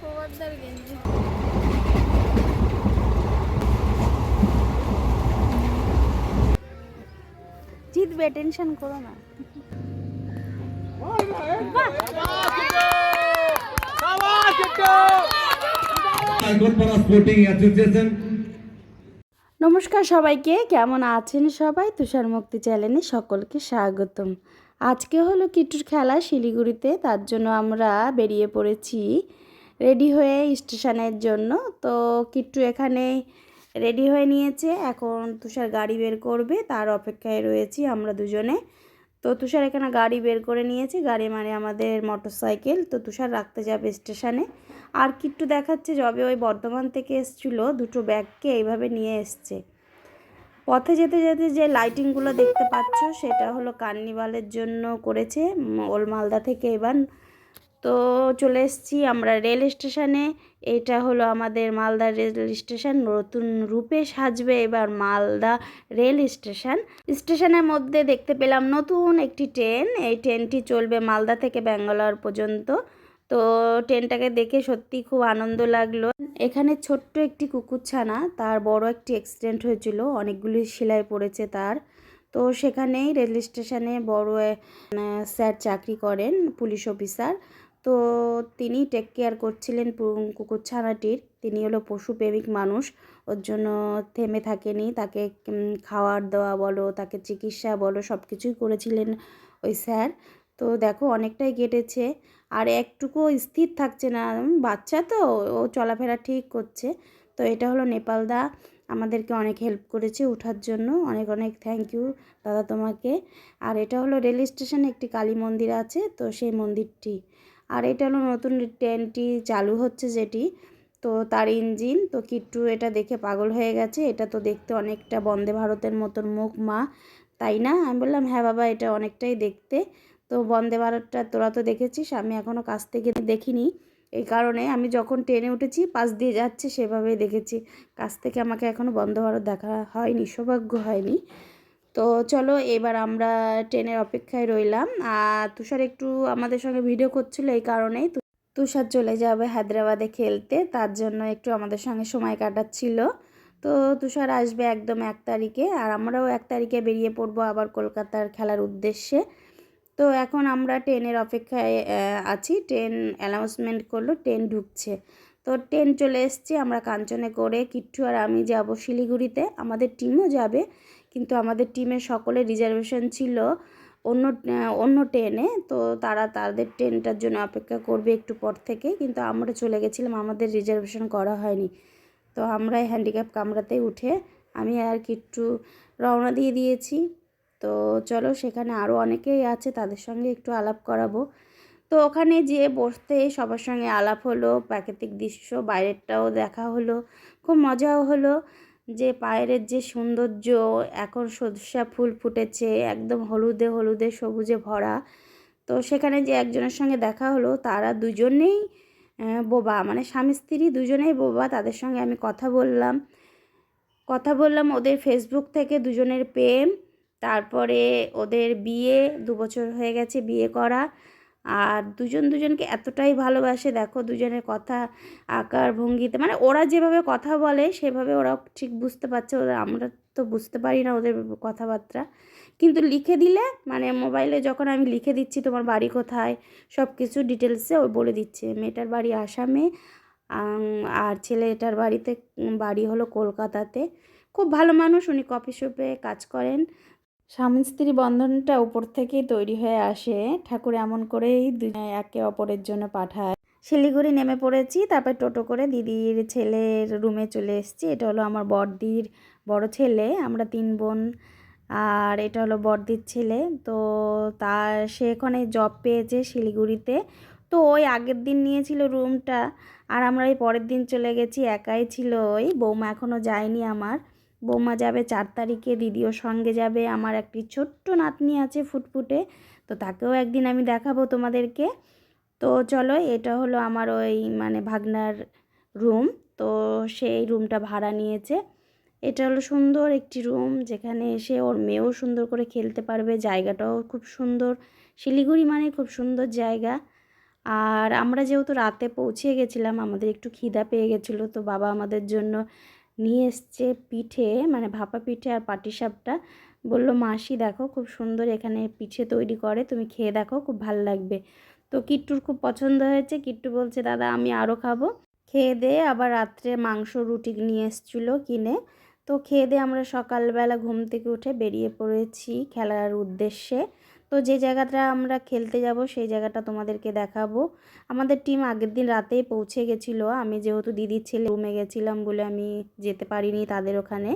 পোয়াদার গেঞ্জি জিতবে টেনশন করো না আগরপাড়া স্পোর্টিং অ্যাসোসিয়েশন নমস্কার সবাইকে, কেমন আছেন সবাই? তুষার মুক্তি চ্যানেলে সকলকে স্বাগতম। আজকে হলো কিট্টুর খেলা শিলিগুড়িতে, তার জন্য আমরা বেরিয়ে পড়েছি রেডি হয়ে স্টেশনের জন্য। তো কিট্টু এখানে রেডি হয়ে নিয়েছে, এখন তুষার গাড়ি বের করবে, তার অপেক্ষায় রয়েছি আমরা দুজনে। তো তুষার এখানে গাড়ি বের করে নিয়েছে, গাড়ি মানে আমাদের মোটর সাইকেল তো তুষার রাখতে যাবে স্টেশনে আর কিট্টু দেখাচ্ছে যবে ওই বর্ধমান থেকে এসছিলো, দুটো ব্যাগকে এইভাবে নিয়ে এসছে। পথে যেতে যেতে যে লাইটিংগুলো দেখতে পাচ্ছ, সেটা হলো কার্নিভালের জন্য করেছে ওল মালদা থেকে এবার তো চলে এসেছি আমরা রেল স্টেশনে। এটা হলো আমাদের মালদা রেল স্টেশন। নতুন রূপে সাজবে এবার মালদা রেল স্টেশন। স্টেশনের মধ্যে দেখতে পেলাম নতুন একটি ট্রেন। এই ট্রেনটি চলবে মালদা থেকে ব্যাঙ্গালোর পর্যন্ত। তো ট্রেনটাকে দেখে সত্যি খুব আনন্দ লাগল। এখানে ছোট্ট একটি কুকুরছানা, তার বড় একটি অ্যাক্সিডেন্ট হয়েছিল। অনেকগুলি সেলাই পড়েছে তার। তো সেখানেই রেল স্টেশনে বড় স্যার চাকরি করেন, পুলিশ অফিসার। তো তিনি টেক কেয়ার করছিলেন কুকুরছানাটির তিনি হলো পশুপ্রেমিক মানুষ, ওর জন্য থেমে থাকেনি। তাকে খাওয়ার দেওয়া বলো, তাকে চিকিৎসা বলো সব কিছুই করেছিলেন ওই স্যার। তো দেখো অনেকটাই কেটেছে। আর একটুকু স্থির থাকছে না। বাচ্চা তো, ও চলাফেরা ঠিক করছে। তো এটা হলো নেপালদা। আমাদেরকে অনেক হেল্প করেছে ওঠার জন্য। অনেক অনেক থ্যাংক ইউ দাদা তোমাকে। আর এটা হলো রেল স্টেশনে একটি কালী মন্দির আছে, তো সেই মন্দিরটি আর এটা হলো নতুন ট্রেনটি চালু হচ্ছে যেটি। তো তার ইঞ্জিন, তো কিট্টু এটা দেখে পাগল হয়ে গেছে। এটা তো দেখতে অনেকটা বন্দে ভারতের মতন মুখ মা, তাই না? আমি বললাম হ্যাঁ বাবা, এটা অনেকটাই দেখতে। তো বন্দে ভারতটা তোরা তো দেখেছিস, আমি এখনও কাছ থেকে দেখিনি। এই কারণে আমি যখন ট্রেনে উঠেছি, পাশ দিয়ে যাচ্ছে, সেভাবেই দেখেছি। কাছ থেকে আমাকে এখনও বন্দে ভারত দেখা হয়নি, সৌভাগ্য হয়নি। তো চলো এবার আমরা ট্রেনের অপেক্ষায় রইলাম। আর তুষার একটু আমাদের সঙ্গে ভিডিও করছিল এই কারণেই। তুষার চলে যাবে হায়দ্রাবাদে খেলতে, তার জন্য একটু আমাদের সঙ্গে সময় কাটাচ্ছিল। তো তুষার আসবে একদম এক তারিখে, আর আমরাও এক তারিখে বেরিয়ে পড়ব আবার কলকাতার খেলার উদ্দেশ্যে। তো এখন আমরা ট্রেনের অপেক্ষায় আছি। ট্রেন অ্যানাউন্সমেন্ট করল, ট্রেন ঢুকছে। তো ট্রেন চলে এসছে, আমরা কাঞ্চনে করে কিট্টু আর আমি যাব শিলিগুড়িতে। আমাদের টিমও যাবে। কিন্তু আমাদের টিমের সকলে রিজার্ভেশন ছিল অন্য অন্য ট্রেনে তো তারা তাদের ট্রেনটার জন্য অপেক্ষা করবে একটু পর থেকে। কিন্তু আমরা চলে গেছিলাম, আমাদের রিজার্ভেশন করা হয়নি। তো আমরা হ্যান্ডিক্যাপ কামরাতে উঠে আমি আর কিট্টু রওনা দিয়ে দিয়েছি। তো চলো সেখানে আরও অনেকেই আছে, তাদের সঙ্গে একটু আলাপ করাবো। তো ওখানে যেয়ে বসতে সবার সঙ্গে আলাপ হলো, প্রাকৃতিক দৃশ্য, বাইরেরটাও দেখা হলো, খুব মজাও হলো। যে পায়ের যে সৌন্দর্য, এখন সরষা ফুল ফুটেছে, একদম হলুদে হলুদে সবুজে ভরা। তো সেখানে যে একজনের সঙ্গে দেখা হলো, তারা দুজনেই বোবা। মানে স্বামী, স্ত্রী দুজনেই বোবা, তাদের সঙ্গে আমি কথা বললাম। কথা বললাম ওদের ফেসবুক থেকে দুজনের প্রেম, তারপরে ওদের বিয়ে, দু বছর হয়ে গেছে বিয়ে করা। আর দুজন দুজনকে এতটাই ভালোবাসে, দেখো দুজনের কথা, আকার, ভঙ্গিতে মানে ওরা যেভাবে কথা বলে সেভাবে ওরা ঠিক বুঝতে পারছে, ওরা আমরা তো বুঝতে পারি না ওদের কথাবার্তা। কিন্তু লিখে দিলে মানে মোবাইলে যখন আমি লিখে দিচ্ছি তোমার বাড়ি কোথায় সব কিছু ডিটেলসে ও বলে দিচ্ছে, মেয়েটার বাড়ি আসামে আর ছেলেটার বাড়িতে বাড়ি হলো কলকাতাতে। খুব ভালো মানুষ, উনি কফি শপে কাজ করেন। স্বামী স্ত্রী বন্ধনটা উপর থেকেই তৈরি হয়ে আসে। ঠাকুর এমন করেই একে অপরের জন্য পাঠায়। শিলিগুড়ি নেমে পড়েছি, তারপর টোটো করে দিদির ছেলের রুমে চলে এসেছি। এটা হলো আমার বড়দির বড় ছেলে, আমরা তিন বোন। আর এটা হলো বড়দির ছেলে। তো তার সে এখানে জব পেয়েছে শিলিগুড়িতে। তো ওই আগের দিন নিয়েছিল রুমটা আর আমরা এই পরের দিন চলে গেছি, একাই ছিল ওই। বৌমা এখনও যায়নি আমার। বৌমা যাবে চার তারিখে, দিদিও সঙ্গে যাবে, আমার একটি ছোট্ট নাতনি আছে ফুটফুটে, তো তাকেও একদিন আমি দেখাবো তোমাদেরকে। তো চলো, এটা হলো আমার ওই মানে ভাগনার রুম, তো সেই রুমটা ভাড়া নিয়েছে। এটা হলো সুন্দর একটি রুম, যেখানে এসে ওর মেয়েও সুন্দর করে খেলতে পারবে, জায়গাটাও খুব সুন্দর, শিলিগুড়ি মানে খুব সুন্দর জায়গা। আর আমরা যেহেতু রাতে পৌঁছে গেছিলাম, আমাদের একটু খিদা পেয়ে গেছিল, তো বাবা আমাদের জন্য নিয়ে এসছে পিঠে মানে ভাপা পিঠে আর পাটিসাপটা বলল, মাসি দেখো খুব সুন্দর এখানে পিঠে তৈরি করে, তুমি খেয়ে দেখো, খুব ভালো লাগবে। তো কিট্টুর খুব পছন্দ হয়েছে। কিট্টু বলছে, দাদা, আমি আরও খাব। খেয়ে দিয়ে আবার রাত্রে মাংস রুটি নিয়ে এসেছিল কিনে। তো খেয়ে দিয়ে আমরা সকালবেলা ঘুম থেকে উঠে বেরিয়ে পড়েছি খেলার উদ্দেশ্যে। তো যে জায়গাটা আমরা খেলতে যাব, সেই জায়গাটা তোমাদেরকে দেখাবো। আমাদের টিম আগের দিন রাতেই পৌঁছে গেছিল। আমি যেহেতু দিদির ছেলে রুমে গেছিলাম বলে আমি যেতে পারিনি তাদের ওখানে।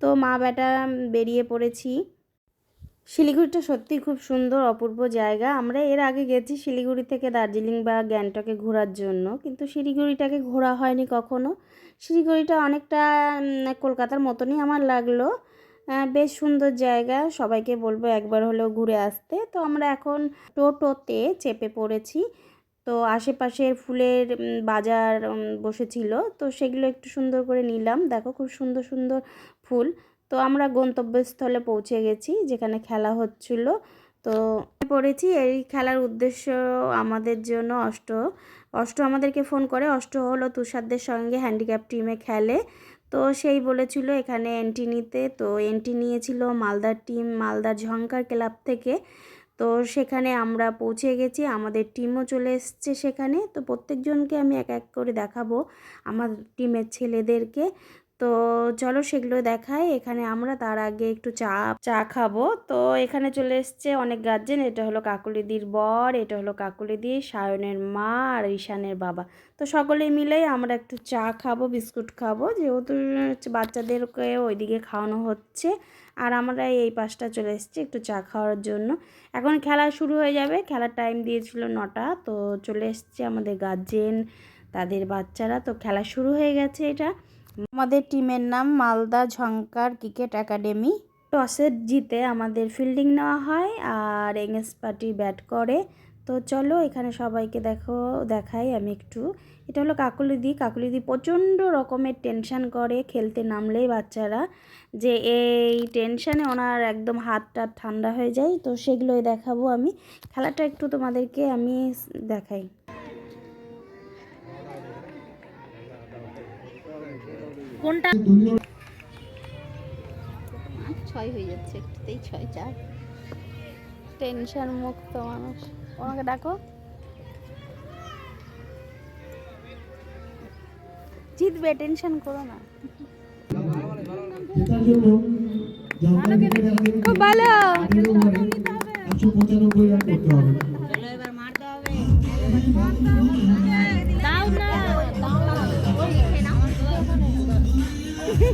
তো মা বেটা বেরিয়ে পড়েছি। শিলিগুড়িটা সত্যিই খুব সুন্দর, অপূর্ব জায়গা। আমরা এর আগে গেছি শিলিগুড়ি থেকে দার্জিলিং বা গ্যাংটকে ঘোরার জন্য, কিন্তু শিলিগুড়িটাকে ঘোরা হয়নি কখনো। শিলিগুড়িটা অনেকটা কলকাতার মতনই আমার লাগল। বেশ সুন্দর জায়গা। সবাইকে বলব একবার হলেও ঘুরে আসতে। তো আমরা এখন টোটোতে চেপে পড়েছি। তো আশেপাশের ফুলের বাজার বসেছিল। তো সেগুলো একটু সুন্দর করে নিলাম। দেখো খুব সুন্দর সুন্দর ফুল। তো আমরা গন্তব্যস্থলে পৌঁছে গেছি, যেখানে খেলা হচ্ছিল। তো পড়েছি। এই খেলার উদ্দেশ্য আমাদের জন্য অষ্ট। অষ্ট আমাদেরকে ফোন করে। অষ্ট হলো তুষারদের সঙ্গে হ্যান্ডিক্যাপ টিমে খেলে। তো সেই বলেছিল এখানে এন্ট্রি নিতে। তো এন্ট্রি নিয়েছিল মালদার টিম মালদার ঝঙ্কার ক্লাব থেকে। তো সেখানে আমরা পৌঁছে গেছি, আমাদের টিমও চলে এসছে সেখানে। তো প্রত্যেকজনকে আমি এক এক করে দেখাবো, আমার টিমের ছেলেদেরকে। তো চলো সেগুলো দেখাই। এখানে আমরা তার আগে একটু চা চা খাব। তো এখানে চলে এসছে অনেক গার্জেন। এটা হলো কাকুলিদির বর, এটা হলো কাকুলিদি, সায়নের মা আর ঈশানের বাবা। তো সকলে মিলেই আমরা একটু চা খাব, বিস্কুট খাব। যেহেতু বাচ্চাদেরকে ওইদিকে খাওয়ানো হচ্ছে আর আমরা এই পাশটা চলে এসেছি একটু চা খাওয়ার জন্য। এখন খেলা শুরু হয়ে যাবে। খেলার টাইম দিয়েছিল নটা। তো চলে এসছে আমাদের গার্জেন, তাদের বাচ্চারা। তো খেলা শুরু হয়ে গেছে এটা। আমাদের টিমের নাম মালদা ঝঙ্কার ক্রিকেট একাডেমি। টসের জিতে আমাদের ফিল্ডিং নেওয়া হয় আর এংএস পার্টি ব্যাট করে। তো চলো এখানে সবাইকে দেখো, দেখাই আমি একটু। এটা হলো কাকুলিদি। কাকুলিদি প্রচণ্ড রকমের টেনশান করে খেলতে নামলেই বাচ্চারা যে এই টেনশানে ওনার একদম হাতটা ঠান্ডা হয়ে যায়। তো সেগুলোই দেখাবো আমি। খেলাটা একটু তোমাদেরকে আমি দেখাই। কোনটা? ছয় হয়ে যাচ্ছে একটুতেই ছয় চার। টেনশন মুক্ত মানুষ। ওনাকে ডাকো। জিতবে টেনশন করো না। খুব ভালো। একশো পঁচানব্বই রান করতে হবে। দাও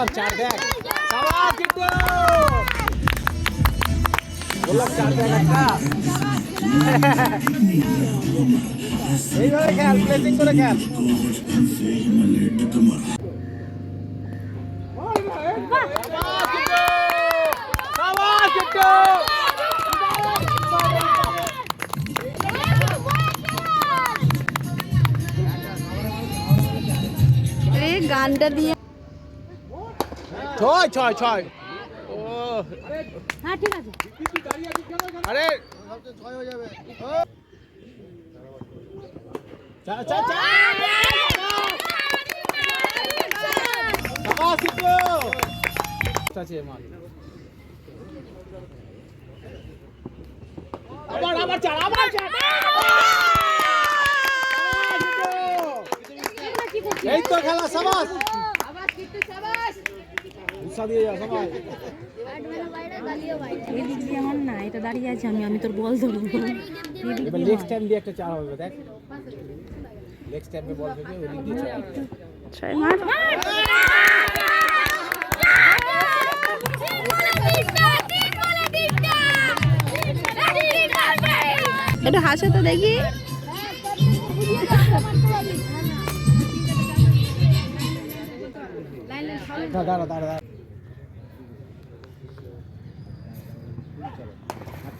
বললাম চার দেখ সাবাস কিট্টু বললাম চার দেখ একটা এইভাবে খেল প্লেসিং করে খেল সাবাস কিট্টু এই গানটা দিয়ে ছয় ছয় ছয়। ও হ্যাঁ ঠিক আছে। আরে। চা চা চা সাবাস কিট্টু আছে মাল আবার আবার চার আবার চার এই তো খেলা সাবাস। বর্ষা দিয়ে যাও সবাই। এদিক দিয়ে আমার না এটা দাঁড়িয়ে আছে আমি আমি তোর বল ধরবো। এবার দিয়ে একটা চার হবে দেখ। লেগ স্ট্যান্ডে বল থেকে ওদিক দিয়ে চার ছয় মার! একটু হাসো তো দেখি। দাঁড়া দাঁড়া দাঁড়া দাঁড়া চলো চলো রান নিচ্ছে না কেন এরা ওরে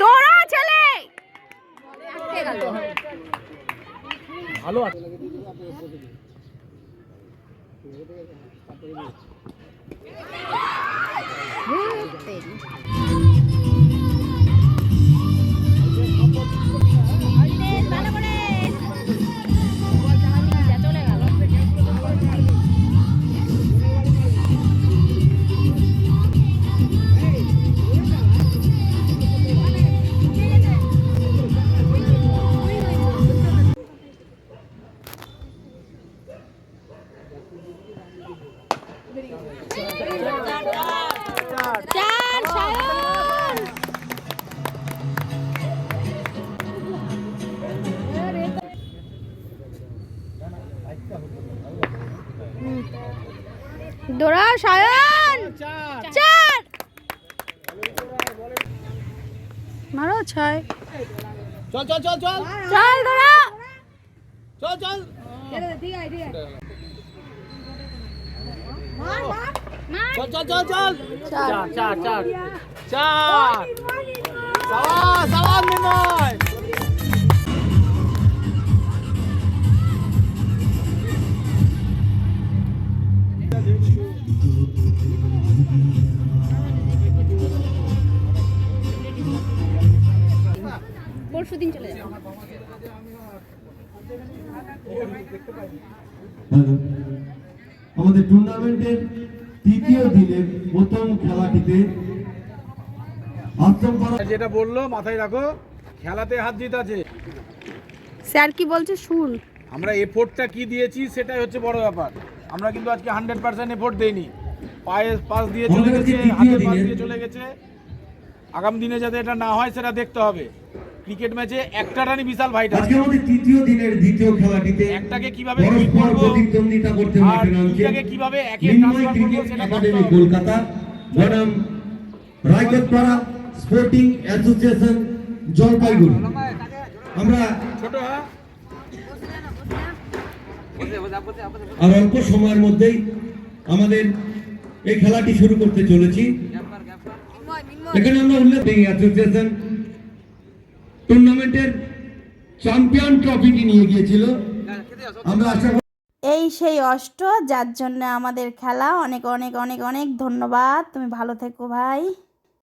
দৌড়া ছেলে। ভালো আছে। ভালো মারো ছয়। চল চল চল চল। চল দৌড়া চল চল। চল চল চল চল। চার। চার চার চার। সাবাস সাবাস নির্ময় দিন চলে যাব। আমাদের টুর্নামেন্টের তৃতীয় দিনের প্রথম খেলাটিতে যেটা বলল মাথায় রাখো খেলাতে হাত জিত আছে। স্যার কি বলছে শুন আমরা এফোর্টটা কি দিয়েছি সেটাই হচ্ছে বড় ব্যাপার। আমরা কিন্তু আজকে হান্ড্রেড পার্সেন্ট এফোর্ট দেইনি। পায়ে পাস দিয়ে চলে গেছে হাতে পাস দিয়ে চলে গেছে। আগামী দিনে যাতে এটা না হয় সেটা দেখতে হবে। ক্রিকেট ম্যাচে একটা রানই বিশাল ভাইটা আজকে আমাদের তৃতীয় দিনের দ্বিতীয় খেলাটিতে একটাকে কীভাবে পরস্পর করব, প্রতিদ্বন্দ্বিতা করতে মাঠে নামছে কীভাবে একে ক্রিকেট সেটা একাডেমি কলকাতা। বনাম রায়গড়পাড়া স্পোর্টিং অ্যাসোসিয়েশন জলপাইগুড়ি। আমরা ছোট হ্যাঁ? আর অল্প সময়ের মধ্যেই আমাদের এই খেলাটি শুরু করতে চলেছি। এখানে আমরা উল্লেখ অ্যাসোসিয়েশন টুর্নামেন্টের চ্যাম্পিয়ন ট্রফিটি নিয়ে গিয়েছিল। আমরা আশা করি এই সেই অষ্ট যার জন্য আমাদের খেলা অনেক অনেক অনেক অনেক ধন্যবাদ। তুমি ভালো থেকো ভাই।